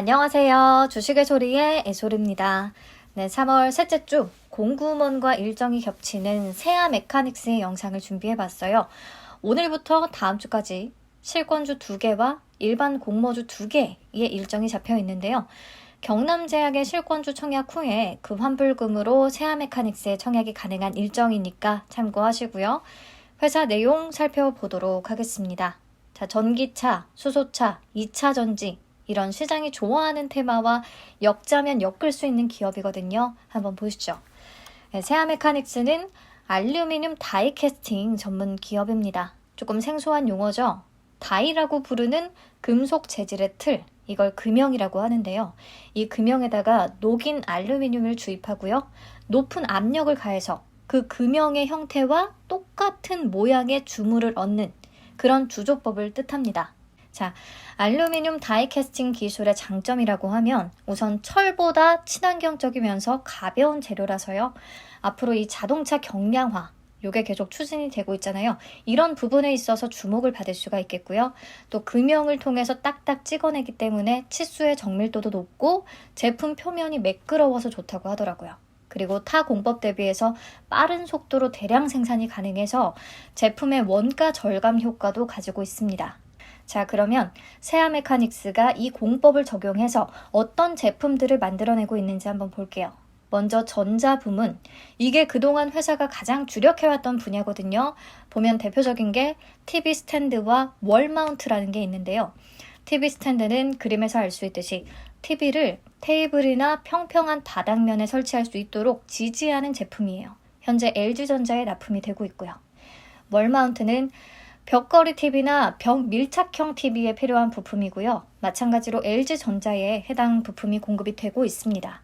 안녕하세요. 주식의 소리의 애소리입니다. 네, 3월 셋째 주 공구먼과 일정이 겹치는 세아 메카닉스의 영상을 준비해 봤어요. 오늘부터 다음 주까지 실권주 2개와 일반 공모주 2개의 일정이 잡혀 있는데요. 경남제약의 실권주 청약 후에 그 환불금으로 세아 메카닉스의 청약이 가능한 일정이니까 참고하시고요. 회사 내용 살펴보도록 하겠습니다. 자, 전기차, 수소차, 2차 전지, 이런 시장이 좋아하는 테마와 역자면 엮을 수 있는 기업이거든요. 한번 보시죠. 네, 세아 메카닉스는 알루미늄 다이 캐스팅 전문 기업입니다. 조금 생소한 용어죠. 다이라고 부르는 금속 재질의 틀, 이걸 금형이라고 하는데요. 이 금형에다가 녹인 알루미늄을 주입하고요. 높은 압력을 가해서 그 금형의 형태와 똑같은 모양의 주물을 얻는 그런 주조법을 뜻합니다. 자, 알루미늄 다이캐스팅 기술의 장점이라고 하면 우선 철보다 친환경적이면서 가벼운 재료라서요. 앞으로 이 자동차 경량화, 요게 계속 추진이 되고 있잖아요. 이런 부분에 있어서 주목을 받을 수가 있겠고요. 또 금형을 통해서 딱딱 찍어내기 때문에 치수의 정밀도도 높고 제품 표면이 매끄러워서 좋다고 하더라고요. 그리고 타 공법 대비해서 빠른 속도로 대량 생산이 가능해서 제품의 원가 절감 효과도 가지고 있습니다. 자, 그러면 세아 메카닉스가 이 공법을 적용해서 어떤 제품들을 만들어내고 있는지 한번 볼게요. 먼저 전자 부문. 이게 그동안 회사가 가장 주력해왔던 분야거든요. 보면 대표적인 게 TV 스탠드와 월 마운트라는 게 있는데요. TV 스탠드는 그림에서 알 수 있듯이 TV를 테이블이나 평평한 바닥면에 설치할 수 있도록 지지하는 제품이에요. 현재 LG전자에 납품이 되고 있고요. 월 마운트는 벽걸이 TV나 벽 밀착형 TV에 필요한 부품이고요. 마찬가지로 LG전자에 해당 부품이 공급이 되고 있습니다.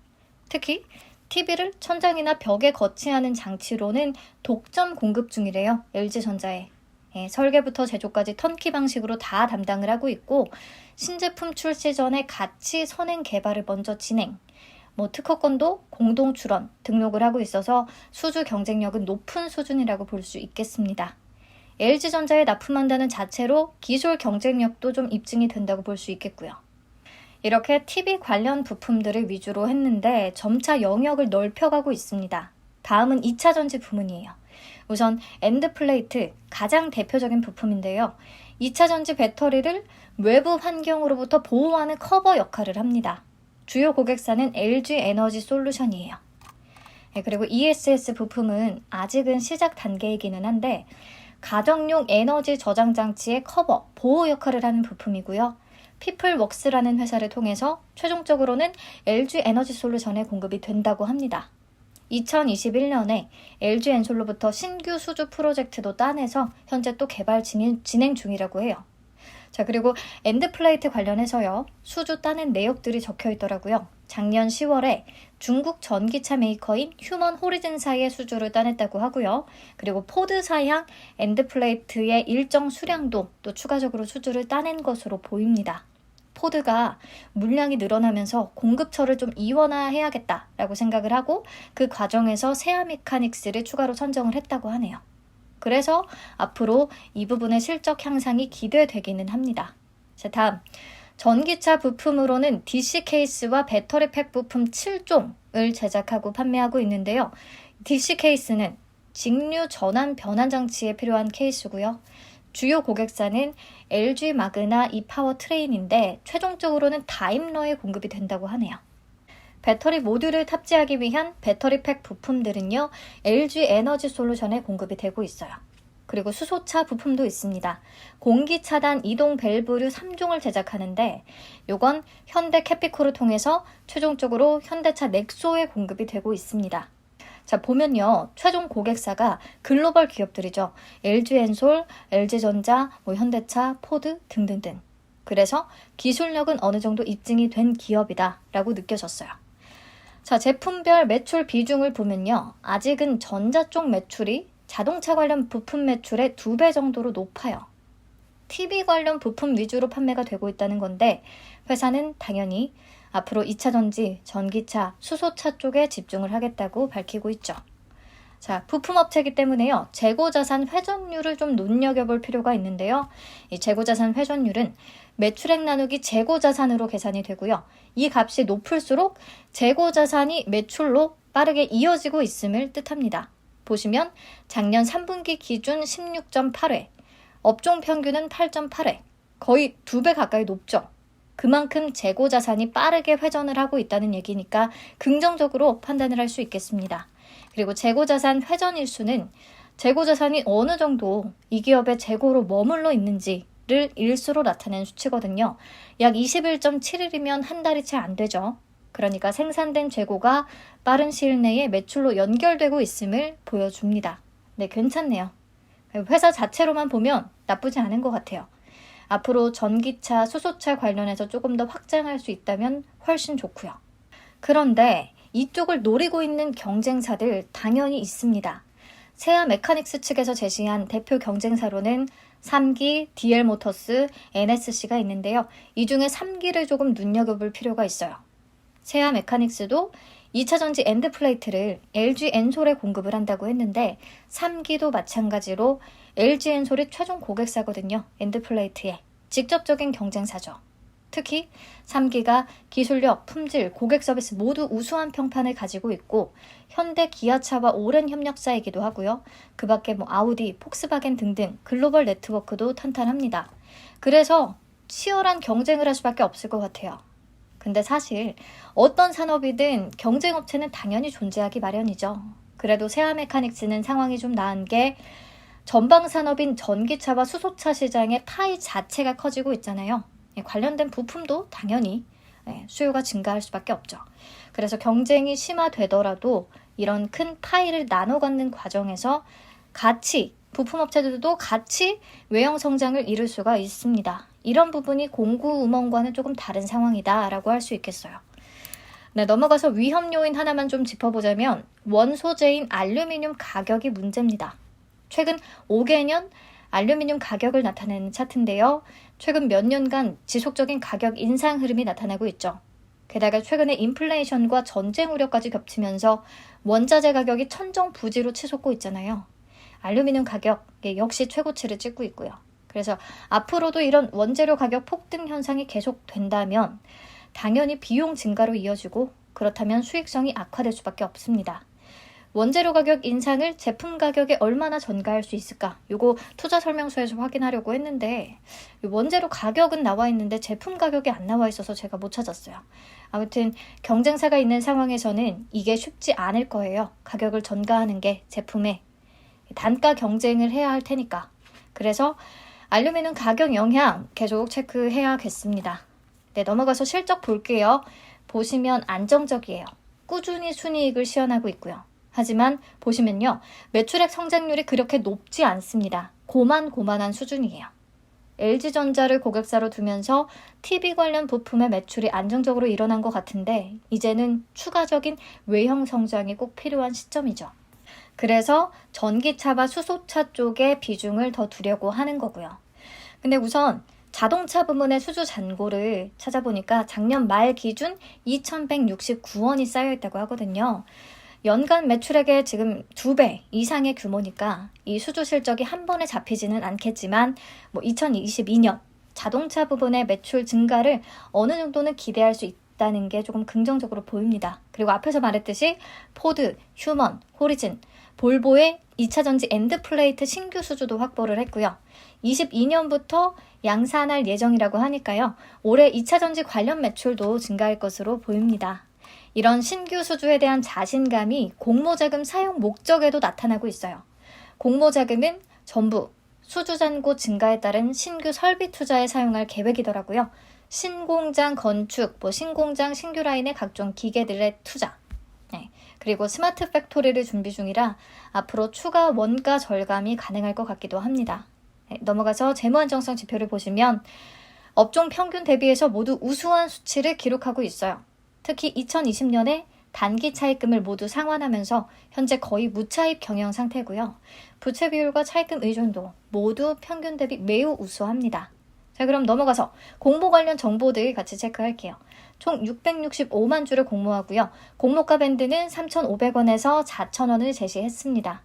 특히 TV를 천장이나 벽에 거치하는 장치로는 독점 공급 중이래요. LG전자에. 예, 설계부터 제조까지 턴키 방식으로 다 담당을 하고 있고 신제품 출시 전에 같이 선행 개발을 먼저 진행. 뭐 특허권도 공동 출원 등록을 하고 있어서 수주 경쟁력은 높은 수준이라고 볼 수 있겠습니다. LG전자에 납품한다는 자체로 기술 경쟁력도 좀 입증이 된다고 볼 수 있겠고요. 이렇게 TV 관련 부품들을 위주로 했는데 점차 영역을 넓혀가고 있습니다. 다음은 2차 전지 부문이에요. 우선 엔드 플레이트 가장 대표적인 부품인데요. 2차 전지 배터리를 외부 환경으로부터 보호하는 커버 역할을 합니다. 주요 고객사는 LG 에너지 솔루션이에요. 네, 그리고 ESS 부품은 아직은 시작 단계이기는 한데 가정용 에너지 저장 장치의 커버, 보호 역할을 하는 부품이고요. 피플웍스라는 회사를 통해서 최종적으로는 LG 에너지 솔루션에 공급이 된다고 합니다. 2021년에 LG 엔솔로부터 신규 수주 프로젝트도 따내서 현재 또 개발 진행, 중이라고 해요. 자, 그리고 엔드플레이트 관련해서요, 수주 따낸 내역들이 적혀 있더라고요. 작년 10월에 중국 전기차 메이커인 휴먼 호리즌사의 수주를 따냈다고 하고요. 그리고 포드사양 엔드플레이트의 일정 수량도 또 추가적으로 수주를 따낸 것으로 보입니다. 포드가 물량이 늘어나면서 공급처를 좀 이원화해야겠다라고 생각을 하고 그 과정에서 세아 메카닉스를 추가로 선정을 했다고 하네요. 그래서 앞으로 이 부분의 실적 향상이 기대되기는 합니다. 자, 다음. 전기차 부품으로는 DC 케이스와 배터리 팩 부품 7종을 제작하고 판매하고 있는데요. DC 케이스는 직류 전환 변환 장치에 필요한 케이스고요. 주요 고객사는 LG 마그나 이 파워 트레인인데 최종적으로는 다임러에 공급이 된다고 하네요. 배터리 모듈을 탑재하기 위한 배터리 팩 부품들은요, LG 에너지 솔루션에 공급이 되고 있어요. 그리고 수소차 부품도 있습니다. 공기 차단 이동 밸브류 3종을 제작하는데 요건 현대 캐피코를 통해서 최종적으로 현대차 넥소에 공급이 되고 있습니다. 자, 보면요. 최종 고객사가 글로벌 기업들이죠. LG엔솔, LG전자, 뭐 현대차, 포드 등등등. 그래서 기술력은 어느 정도 입증이 된 기업이다라고 느껴졌어요. 자, 제품별 매출 비중을 보면요. 아직은 전자 쪽 매출이 자동차 관련 부품 매출의 두 배 정도로 높아요. TV 관련 부품 위주로 판매가 되고 있다는 건데 회사는 당연히 앞으로 2차 전지, 전기차, 수소차 쪽에 집중을 하겠다고 밝히고 있죠. 자, 부품업체이기 때문에요. 재고자산 회전율을 좀 눈여겨볼 필요가 있는데요. 이 재고자산 회전율은 매출액 나누기 재고 자산으로 계산이 되고요. 이 값이 높을수록 재고 자산이 매출로 빠르게 이어지고 있음을 뜻합니다. 보시면 작년 3분기 기준 16.8회, 업종 평균은 8.8회, 거의 두 배 가까이 높죠. 그만큼 재고 자산이 빠르게 회전을 하고 있다는 얘기니까 긍정적으로 판단을 할 수 있겠습니다. 그리고 재고 자산 회전 일수는 재고 자산이 어느 정도 이 기업의 재고로 머물러 있는지 를 일수로 나타낸 수치거든요. 약 21.7일이면 한 달이 채 안 되죠. 그러니까 생산된 재고가 빠른 시일 내에 매출로 연결되고 있음을 보여줍니다. 네, 괜찮네요. 회사 자체로만 보면 나쁘지 않은 것 같아요. 앞으로 전기차, 수소차 관련해서 조금 더 확장할 수 있다면 훨씬 좋고요. 그런데 이쪽을 노리고 있는 경쟁사들 당연히 있습니다. 세아 메카닉스 측에서 제시한 대표 경쟁사로는 3기, DL모터스, NSC가 있는데요. 이 중에 3기를 조금 눈여겨볼 필요가 있어요. 세아 메카닉스도 2차 전지 엔드 플레이트를 LG 엔솔에 공급을 한다고 했는데 3기도 마찬가지로 LG 엔솔이 최종 고객사거든요. 엔드 플레이트에 직접적인 경쟁사죠. 특히 3기가 기술력, 품질, 고객 서비스 모두 우수한 평판을 가지고 있고 현대 기아차와 오랜 협력사이기도 하고요. 그 밖에 뭐 아우디, 폭스바겐 등등 글로벌 네트워크도 탄탄합니다. 그래서 치열한 경쟁을 할 수밖에 없을 것 같아요. 근데 사실 어떤 산업이든 경쟁 업체는 당연히 존재하기 마련이죠. 그래도 세아 메카닉스는 상황이 좀 나은 게 전방 산업인 전기차와 수소차 시장의 파이 자체가 커지고 있잖아요. 예, 관련된 부품도 당연히 예, 수요가 증가할 수밖에 없죠. 그래서 경쟁이 심화되더라도 이런 큰 파이를 나눠 갖는 과정에서 같이 부품업체들도 같이 외형 성장을 이룰 수가 있습니다. 이런 부분이 공구 음원과는 조금 다른 상황이다라고 할 수 있겠어요. 네, 넘어가서 위험 요인 하나만 좀 짚어보자면 원소재인 알루미늄 가격이 문제입니다. 최근 5개년 알루미늄 가격을 나타내는 차트인데요. 최근 몇 년간 지속적인 가격 인상 흐름이 나타나고 있죠. 게다가 최근에 인플레이션과 전쟁 우려까지 겹치면서 원자재 가격이 천정 부지로 치솟고 있잖아요. 알루미늄 가격 역시 최고치를 찍고 있고요. 그래서 앞으로도 이런 원재료 가격 폭등 현상이 계속된다면 당연히 비용 증가로 이어지고 그렇다면 수익성이 악화될 수밖에 없습니다. 원재료 가격 인상을 제품 가격에 얼마나 전가할 수 있을까? 요거 투자 설명서에서 확인하려고 했는데 원재료 가격은 나와 있는데 제품 가격이 안 나와 있어서 제가 못 찾았어요. 아무튼 경쟁사가 있는 상황에서는 이게 쉽지 않을 거예요. 가격을 전가하는 게 제품에 단가 경쟁을 해야 할 테니까. 그래서 알루미늄 가격 영향 계속 체크해야겠습니다. 네, 넘어가서 실적 볼게요. 보시면 안정적이에요. 꾸준히 순이익을 시현하고 있고요. 하지만 보시면요. 매출액 성장률이 그렇게 높지 않습니다. 고만고만한 수준이에요. LG전자를 고객사로 두면서 TV 관련 부품의 매출이 안정적으로 일어난 것 같은데 이제는 추가적인 외형 성장이 꼭 필요한 시점이죠. 그래서 전기차와 수소차 쪽에 비중을 더 두려고 하는 거고요. 근데 우선 자동차 부문의 수주 잔고를 찾아보니까 작년 말 기준 2,169원이 쌓여 있다고 하거든요. 연간 매출액의 지금 두 배 이상의 규모니까 이 수주 실적이 한 번에 잡히지는 않겠지만 뭐 2022년 자동차 부분의 매출 증가를 어느 정도는 기대할 수 있다는 게 조금 긍정적으로 보입니다. 그리고 앞에서 말했듯이 포드, 휴먼, 호리진, 볼보의 2차 전지 엔드 플레이트 신규 수주도 확보를 했고요. 22년부터 양산할 예정이라고 하니까요. 올해 2차 전지 관련 매출도 증가할 것으로 보입니다. 이런 신규 수주에 대한 자신감이 공모자금 사용 목적에도 나타나고 있어요. 공모자금은 전부 수주잔고 증가에 따른 신규 설비 투자에 사용할 계획이더라고요. 신공장 건축, 뭐 신공장 신규 라인의 각종 기계들의 투자, 네. 그리고 스마트 팩토리를 준비 중이라 앞으로 추가 원가 절감이 가능할 것 같기도 합니다. 네. 넘어가서 재무 안정성 지표를 보시면 업종 평균 대비해서 모두 우수한 수치를 기록하고 있어요. 특히 2020년에 단기 차입금을 모두 상환하면서 현재 거의 무차입 경영 상태고요. 부채 비율과 차입금 의존도 모두 평균 대비 매우 우수합니다. 자, 그럼 넘어가서 공모 관련 정보들 같이 체크할게요. 총 665만 주를 공모하고요. 공모가 밴드는 3,500원에서 4,000원을 제시했습니다.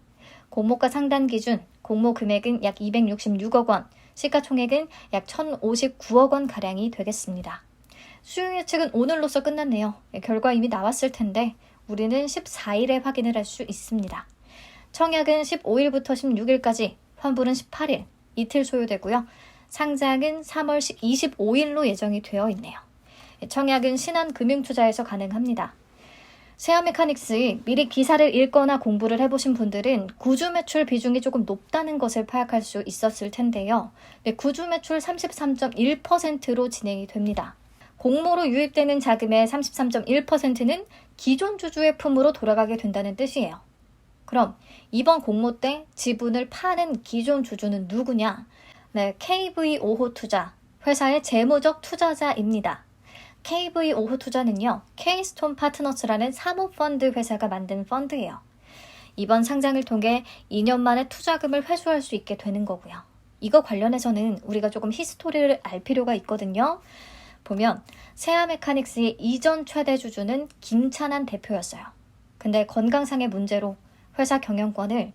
공모가 상단 기준 공모 금액은 약 266억 원, 시가총액은 약 1,059억 원 가량이 되겠습니다. 수용 예측은 오늘로써 끝났네요. 결과 이미 나왔을 텐데 우리는 14일에 확인을 할 수 있습니다. 청약은 15일부터 16일까지, 환불은 18일, 이틀 소요되고요. 상장은 3월 25일로 예정이 되어 있네요. 청약은 신한금융투자에서 가능합니다. 세아메카닉스 미리 기사를 읽거나 공부를 해보신 분들은 구주 매출 비중이 조금 높다는 것을 파악할 수 있었을 텐데요. 네, 구주 매출 33.1%로 진행이 됩니다. 공모로 유입되는 자금의 33.1%는 기존 주주의 품으로 돌아가게 된다는 뜻이에요. 그럼 이번 공모 때 지분을 파는 기존 주주는 누구냐? 네, KV5호 투자, 회사의 재무적 투자자입니다. KV5호 투자는요, K스톤 파트너스라는 사모펀드 회사가 만든 펀드예요. 이번 상장을 통해 2년 만에 투자금을 회수할 수 있게 되는 거고요. 이거 관련해서는 우리가 조금 히스토리를 알 필요가 있거든요. 보면 세아 메카닉스의 이전 최대 주주는 김찬한 대표였어요. 근데 건강상의 문제로 회사 경영권을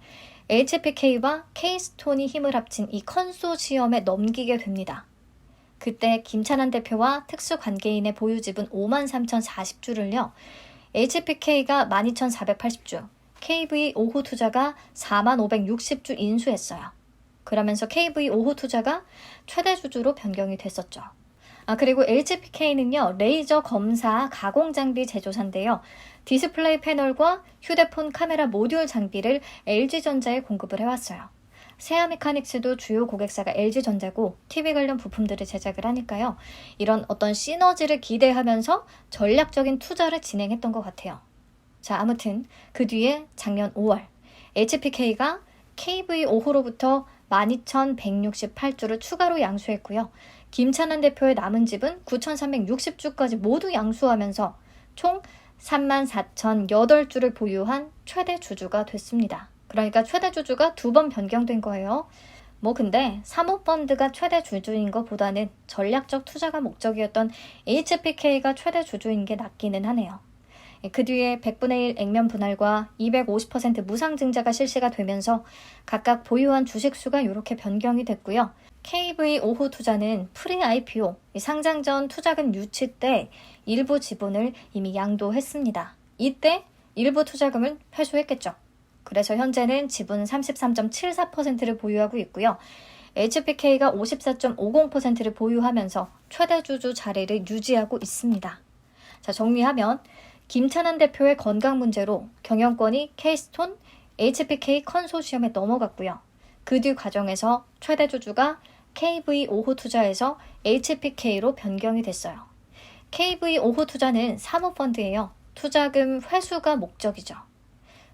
HPK와 K스톤이 힘을 합친 이 컨소시엄에 넘기게 됩니다. 그때 김찬한 대표와 특수 관계인의 보유집은 5만 3,040주를요. HPK가 12,480주, KV 5호 투자가 4만 560주 인수했어요. 그러면서 KV 5호 투자가 최대 주주로 변경이 됐었죠. 아, 그리고 HPK는요, 레이저 검사 가공 장비 제조사인데요. 디스플레이 패널과 휴대폰 카메라 모듈 장비를 LG전자에 공급을 해왔어요. 세아 메카닉스도 주요 고객사가 LG전자고 TV 관련 부품들을 제작을 하니까요. 이런 어떤 시너지를 기대하면서 전략적인 투자를 진행했던 것 같아요. 자, 아무튼 그 뒤에 작년 5월 HPK가 KV5호로부터 12,168주를 추가로 양수했고요. 김찬환 대표의 남은 집은 9,360주까지 모두 양수하면서 총 34,008주를 보유한 최대 주주가 됐습니다. 그러니까 최대 주주가 두 번 변경된 거예요. 뭐 근데 사모펀드가 최대 주주인 것보다는 전략적 투자가 목적이었던 HPK가 최대 주주인 게 낫기는 하네요. 그 뒤에 100분의 1 액면 분할과 250% 무상 증자가 실시가 되면서 각각 보유한 주식 수가 이렇게 변경이 됐고요. KV5호 투자는 프리 IPO, 상장 전 투자금 유치 때 일부 지분을 이미 양도했습니다. 이때 일부 투자금을 회수했겠죠. 그래서 현재는 지분 33.74%를 보유하고 있고요. HBK가 54.50%를 보유하면서 최대 주주 자리를 유지하고 있습니다. 자, 정리하면 김찬환 대표의 건강 문제로 경영권이 K스톤 HBK 컨소시엄에 넘어갔고요. 그 뒤 과정에서 최대 주주가 KV5호 투자에서 HPK로 변경이 됐어요. KV5호 투자는 사모펀드예요. 투자금 회수가 목적이죠.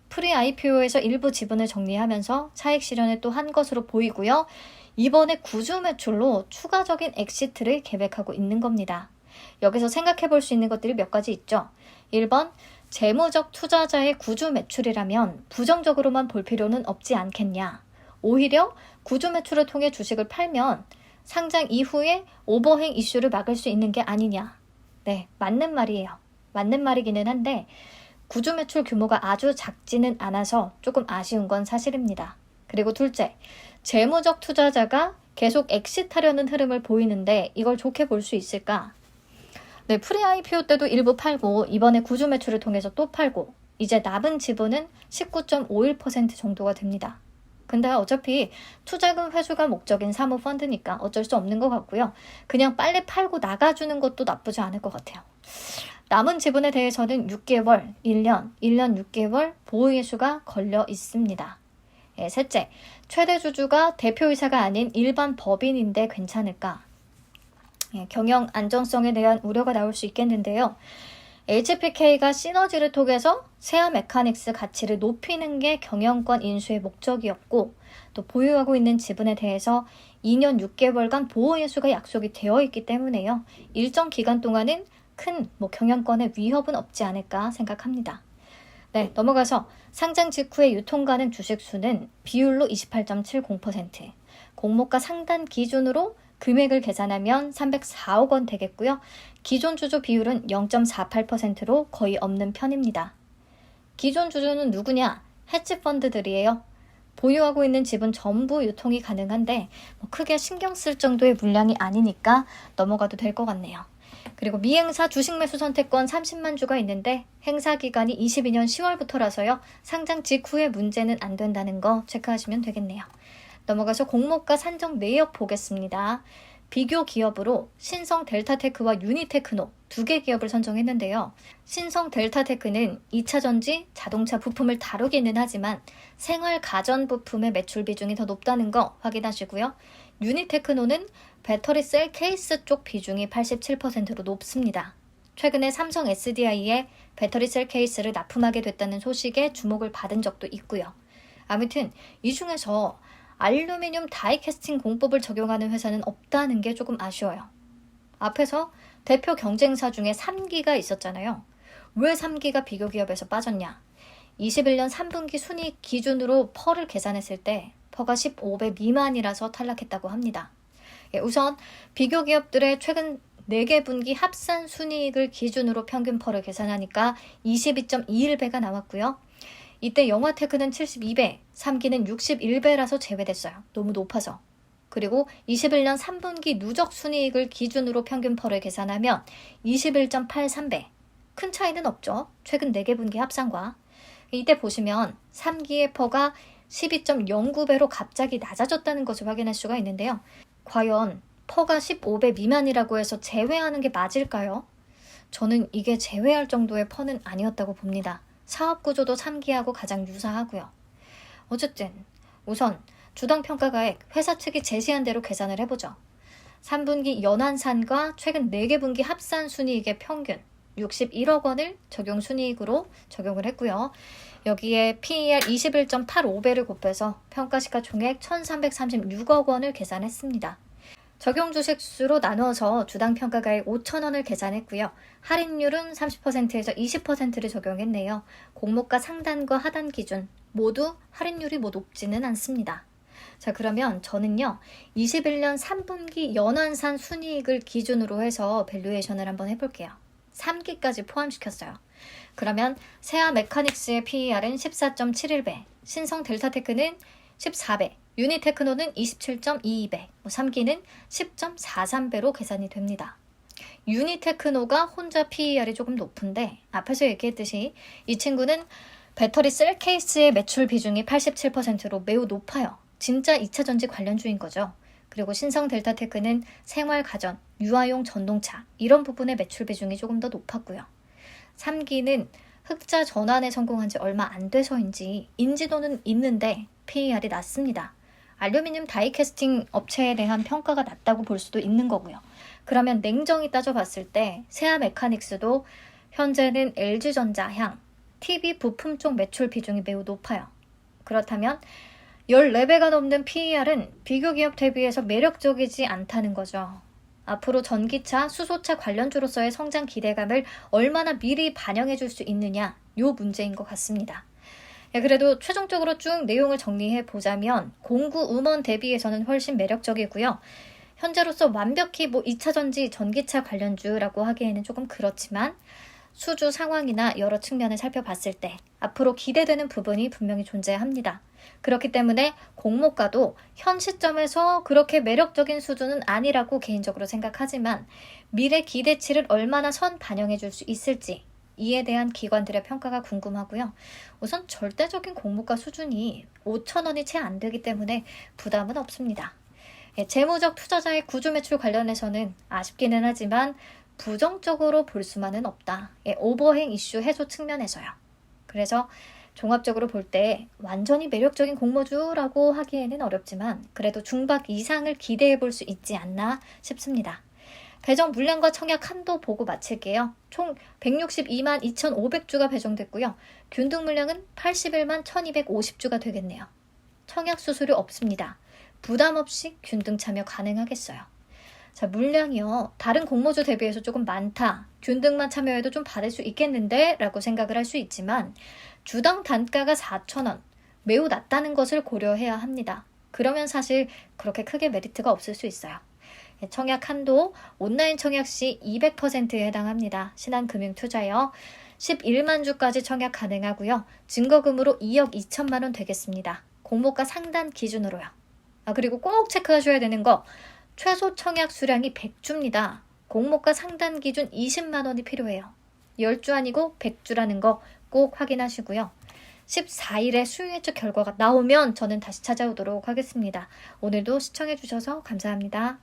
프리 IPO에서 일부 지분을 정리하면서 차익 실현을 또 한 것으로 보이고요. 이번에 구주 매출로 추가적인 엑시트를 계획하고 있는 겁니다. 여기서 생각해 볼 수 있는 것들이 몇 가지 있죠. 1번, 재무적 투자자의 구주 매출이라면 부정적으로만 볼 필요는 없지 않겠냐. 오히려 구주 매출을 통해 주식을 팔면 상장 이후에 오버행 이슈를 막을 수 있는 게 아니냐. 네, 맞는 말이에요. 맞는 말이기는 한데 구주 매출 규모가 아주 작지는 않아서 조금 아쉬운 건 사실입니다. 그리고 둘째, 재무적 투자자가 계속 엑시트하려는 흐름을 보이는데 이걸 좋게 볼 수 있을까? 네, 프리 IPO 때도 일부 팔고 이번에 구주 매출을 통해서 또 팔고 이제 남은 지분은 19.51% 정도가 됩니다. 근데 어차피 투자금 회수가 목적인 사모펀드니까 어쩔 수 없는 것 같고요. 그냥 빨리 팔고 나가주는 것도 나쁘지 않을 것 같아요. 남은 지분에 대해서는 6개월, 1년, 1년 6개월 보호예수가 걸려 있습니다. 예, 셋째, 최대 주주가 대표이사가 아닌 일반 법인인데 괜찮을까? 예, 경영 안정성에 대한 우려가 나올 수 있겠는데요. HPK가 시너지를 통해서 세아 메카닉스 가치를 높이는 게 경영권 인수의 목적이었고, 또 보유하고 있는 지분에 대해서 2년 6개월간 보호예수가 약속이 되어 있기 때문에요. 일정 기간 동안은 큰 뭐 경영권의 위협은 없지 않을까 생각합니다. 네, 넘어가서 상장 직후에 유통 가능 주식 수는 비율로 28.70%, 공모가 상단 기준으로 금액을 계산하면 304억 원 되겠고요. 기존 주주 비율은 0.48%로 거의 없는 편입니다. 기존 주주는 누구냐? 해치 펀드들이에요. 보유하고 있는 집은 전부 유통이 가능한데 뭐 크게 신경 쓸 정도의 물량이 아니니까 넘어가도 될 것 같네요. 그리고 미행사 주식 매수 선택권 30만 주가 있는데 행사 기간이 22년 10월부터라서요. 상장 직후에 문제는 안 된다는 거 체크하시면 되겠네요. 넘어가서 공모가 산정 내역 보겠습니다. 비교 기업으로 신성 델타테크와 유니테크노 두 개 기업을 선정했는데요. 신성 델타테크는 2차 전지 자동차 부품을 다루기는 하지만 생활 가전 부품의 매출 비중이 더 높다는 거 확인하시고요. 유니테크노는 배터리 셀 케이스 쪽 비중이 87%로 높습니다. 최근에 삼성 SDI에 배터리 셀 케이스를 납품하게 됐다는 소식에 주목을 받은 적도 있고요. 아무튼 이 중에서 알루미늄 다이캐스팅 공법을 적용하는 회사는 없다는 게 조금 아쉬워요. 앞에서 대표 경쟁사 중에 3기가 있었잖아요. 왜 3기가 비교 기업에서 빠졌냐? 21년 3분기 순이익 기준으로 펄을 계산했을 때 퍼가 15배 미만이라서 탈락했다고 합니다. 예, 우선 비교 기업들의 최근 4개 분기 합산 순이익을 기준으로 평균 펄을 계산하니까 22.21배가 나왔고요. 이때 영화 테크는 72배, 3기는 61배라서 제외됐어요. 너무 높아서. 그리고 21년 3분기 누적 순이익을 기준으로 평균 펄을 계산하면 21.83배. 큰 차이는 없죠. 최근 4개 분기 합산과. 이때 보시면 3기의 퍼가 12.09배로 갑자기 낮아졌다는 것을 확인할 수가 있는데요. 과연 퍼가 15배 미만이라고 해서 제외하는 게 맞을까요? 저는 이게 제외할 정도의 퍼는 아니었다고 봅니다. 사업 구조도 3기하고 가장 유사하고요. 어쨌든 우선 주당 평가가액 회사 측이 제시한 대로 계산을 해보죠. 3분기 연한산과 최근 4개 분기 합산 순이익의 평균 61억 원을 적용 순이익으로 적용을 했고요. 여기에 PER 21.85배를 곱해서 평가시가 총액 1,336억 원을 계산했습니다. 적용 주식 수로 나누어서 주당 평가가액 5천 원을 계산했고요. 할인율은 30%에서 20%를 적용했네요. 공모가 상단과 하단 기준 모두 할인율이 뭐 높지는 않습니다. 자, 그러면 저는요, 21년 3분기 연한산 순이익을 기준으로 해서 밸류에이션을 한번 해볼게요. 3기까지 포함시켰어요. 그러면 세아 메카닉스의 PER은 14.71배, 신성 델타테크는 14배, 유니테크노는 27.22배, 3기는 10.43배로 계산이 됩니다. 유니테크노가 혼자 PER이 조금 높은데 앞에서 얘기했듯이 이 친구는 배터리 셀 케이스의 매출 비중이 87%로 매우 높아요. 진짜 2차 전지 관련주인 거죠. 그리고 신성 델타테크는 생활 가전, 유아용 전동차 이런 부분의 매출 비중이 조금 더 높았고요. 3기는 흑자 전환에 성공한 지 얼마 안 돼서인지 인지도는 있는데 PER이 낮습니다. 알루미늄 다이캐스팅 업체에 대한 평가가 낮다고 볼 수도 있는 거고요. 그러면 냉정히 따져봤을 때 세아 메카닉스도 현재는 LG전자 향, TV 부품 쪽 매출 비중이 매우 높아요. 그렇다면 14배가 넘는 PER은 비교 기업 대비해서 매력적이지 않다는 거죠. 앞으로 전기차, 수소차 관련주로서의 성장 기대감을 얼마나 미리 반영해 줄 수 있느냐, 요 문제인 것 같습니다. 예, 그래도 최종적으로 쭉 내용을 정리해 보자면 공구 음원 대비해서는 훨씬 매력적이고요. 현재로서 완벽히 뭐 2차 전지 전기차 관련주라고 하기에는 조금 그렇지만 수주 상황이나 여러 측면을 살펴봤을 때 앞으로 기대되는 부분이 분명히 존재합니다. 그렇기 때문에 공모가도 현 시점에서 그렇게 매력적인 수준은 아니라고 개인적으로 생각하지만 미래 기대치를 얼마나 선 반영해 줄 수 있을지 이에 대한 기관들의 평가가 궁금하고요. 우선 절대적인 공모가 수준이 5천 원이 채 안 되기 때문에 부담은 없습니다. 예, 재무적 투자자의 구조 매출 관련해서는 아쉽기는 하지만 부정적으로 볼 수만은 없다. 예, 오버행 이슈 해소 측면에서요. 그래서 종합적으로 볼 때 완전히 매력적인 공모주라고 하기에는 어렵지만 그래도 중박 이상을 기대해 볼 수 있지 않나 싶습니다. 배정 물량과 청약 한도 보고 마칠게요. 총 162만 2,500주가 배정됐고요. 균등 물량은 81만 1,250주가 되겠네요. 청약 수수료 없습니다. 부담 없이 균등 참여 가능하겠어요. 자, 물량이요. 다른 공모주 대비해서 조금 많다. 균등만 참여해도 좀 받을 수 있겠는데? 라고 생각을 할 수 있지만, 주당 단가가 4,000원. 매우 낮다는 것을 고려해야 합니다. 그러면 사실 그렇게 크게 메리트가 없을 수 있어요. 네, 청약 한도 온라인 청약 시 200%에 해당합니다. 신한금융투자요. 11만 주까지 청약 가능하고요. 증거금으로 2억 2천만 원 되겠습니다. 공모가 상단 기준으로요. 아, 그리고 꼭 체크하셔야 되는 거 최소 청약 수량이 100주입니다. 공모가 상단 기준 20만 원이 필요해요. 10주 아니고 100주라는 거 꼭 확인하시고요. 14일에 수요 예측 결과가 나오면 저는 다시 찾아오도록 하겠습니다. 오늘도 시청해주셔서 감사합니다.